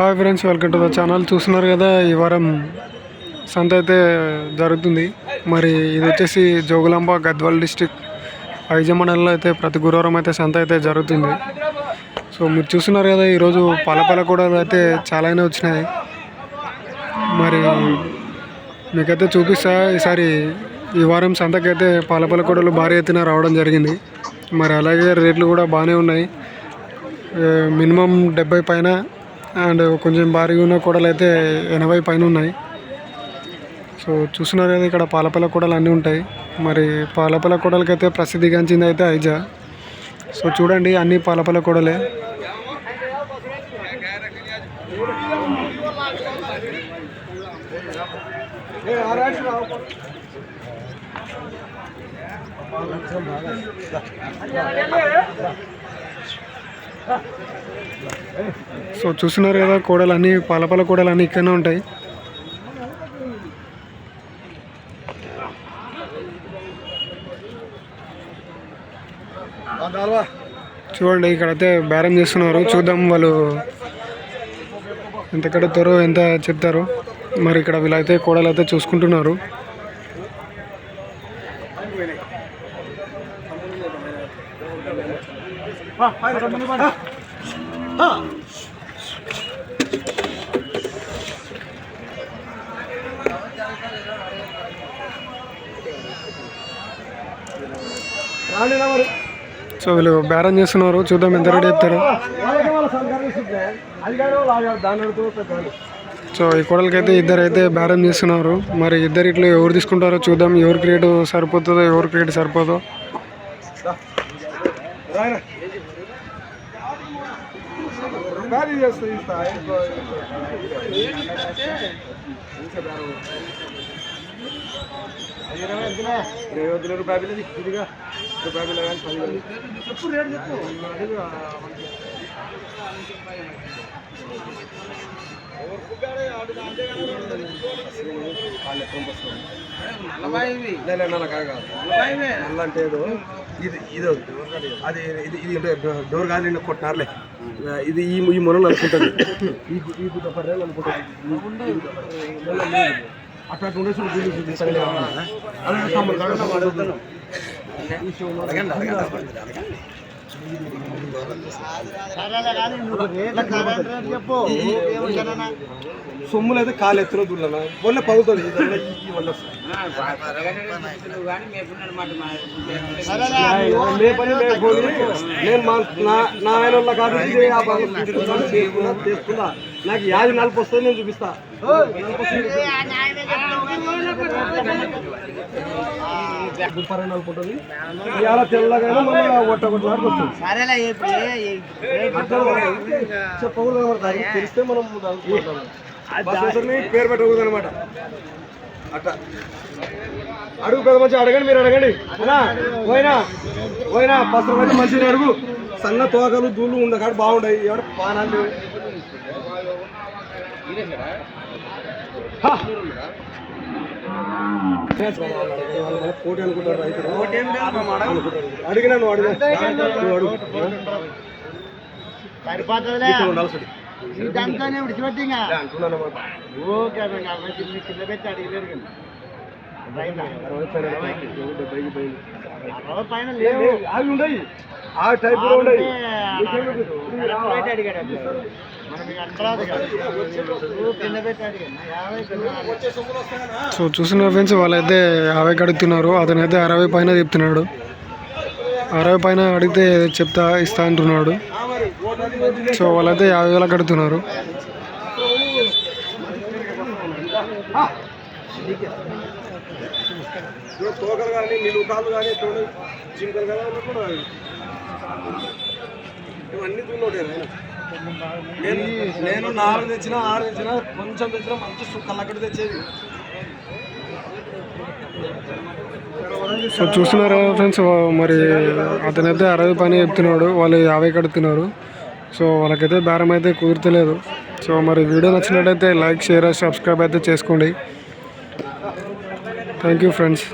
Hi friends welcome to the channel. చూస్తున్నారు కదా ఈ వారం సంత అయితే జరుగుతుంది. మరి ఇది వచ్చేసి జోగులాంబ గద్వాల్ డిస్టిక్ ఐజ మండలంలో అయితే ప్రతి గురువారం అయితే సంత అయితే జరుగుతుంది. సో మీరు చూస్తున్నారు కదా ఈరోజు పాలపాల కూడా అయితే చాలానే వచ్చినాయి. మరి మీకైతే చూపిస్తా ఈసారి ఈ వారం సంతకైతే పాలపాల కూడలు భారీ ఎత్తున రావడం జరిగింది. మరి అలాగే రేట్లు కూడా బాగానే ఉన్నాయి. మినిమం డెబ్బై పైన అండ్ కొంచెం భారీగా ఉన్న కూడలు అయితే ఎనభై పైన ఉన్నాయి. సో చూస్తున్నారు కదా ఇక్కడ పాలపల్ల కూడలు అన్నీ ఉంటాయి. మరి పాలపల్ల కూడలకి అయితే ప్రసిద్ధిగాంచింది అయితే ఐజా. సో చూడండి అన్ని పాలపల్ల కూడలే. సో చూస్తున్నారు కదా కూడలు అన్నీ పాలపాల కూడలు అన్నీ ఇక్కడనే ఉంటాయి. చూడండి ఇక్కడైతే బేరం చేస్తున్నారు. చూద్దాం వాళ్ళు ఎంత కడుతారో ఎంత చెప్తారో. మరి ఇక్కడ వీళ్ళైతే కోడలు అయితే చూసుకుంటున్నారు. సో వీళ్ళు బేరం చేస్తున్నారు. చూద్దాం ఎంత రెడీ చెప్తారు. సో ఈ కోడలకైతే అయితే ఇద్దరు అయితే బేరం చేస్తున్నారు. మరి ఇద్దరు ఇట్లా ఎవరు తీసుకుంటారో చూద్దాం. ఎవరు క్రియేట్ సరిపోతుందో ఎవరు క్రియేట్ సరిపోదో. నల్ల అంటే ఇది ఇది అది ఇది డోర్ కాదు నిన్న కొట్టినారులే. ఇది ఈ ఈ మొన అనుకుంటుంది. ఈ ఈ గుడ్డ అనుకుంటుంది. అట్లా ఉండే చూడు సొమ్ములు అయితే కాలు ఎత్తున దుల్లన వల్ల లేకపోతే నేను మా నా నా ఆయన వాళ్ళ కాదు ఇది నాకు యాది నలుపు వస్తుంది నేను చూపిస్తా. ఇవాళ మళ్ళీ ఒట్ట చెప్పకూడదు అనమాట తెలిస్తే మనం పేరు పెట్టకూడదు అనమాట. అట్లా అడుగు పెద్ద మంచి అడగండి మీరు అడగండి. పోయినా పోయినా బస్సు మంచిగా అడుగు. సన్న తోకలు దూళ్ళు ఉండకాడు బాగుంటాయి ఎవరు పానాలు పోటీ అనుకుంటారు రైతులు. అడిగినా నువ్వు అడిగా. నువ్వు. విడిచిపెట్టి అంటున్నాను. ఓకే కింద పెట్టి అడిగలేరు అరవై పైన లేవు. అవి ఆ టైప్ యాభై కింద సో చూసిన ఫ్రెండ్స్ వాళ్ళైతే యాభై అడుగుతున్నారు. అతనైతే అరవై పైన చెప్తున్నాడు. అరవై పైన అడిగితే చెప్తా ఇస్తా అంటున్నాడు. సో వాళ్ళైతే యాభై వేలకు అడుగుతున్నారు. ఇప్పుడు తోకలు కానీ కానీ చూడండి జింకలు కానీ దున్నోటే నేను. నేను నాలుగు తెచ్చినా ఆరు తెచ్చినా కొంచెం తెచ్చినా మంచి కళ్ళక్కడ తెచ్చేది. సో చూస్తున్నారా ఫ్రెండ్స్ మరి అతనైతే అరవై పైన చెప్తున్నాడు వాళ్ళు యాభై కడుతున్నారు సో వాళ్ళకైతే బేరం అయితే కుదరతలేదు. సో మరి వీడియో నచ్చినట్టయితే లైక్ షేర్ సబ్స్క్రైబ్ అయితే చేసుకోండి. Thank you friends.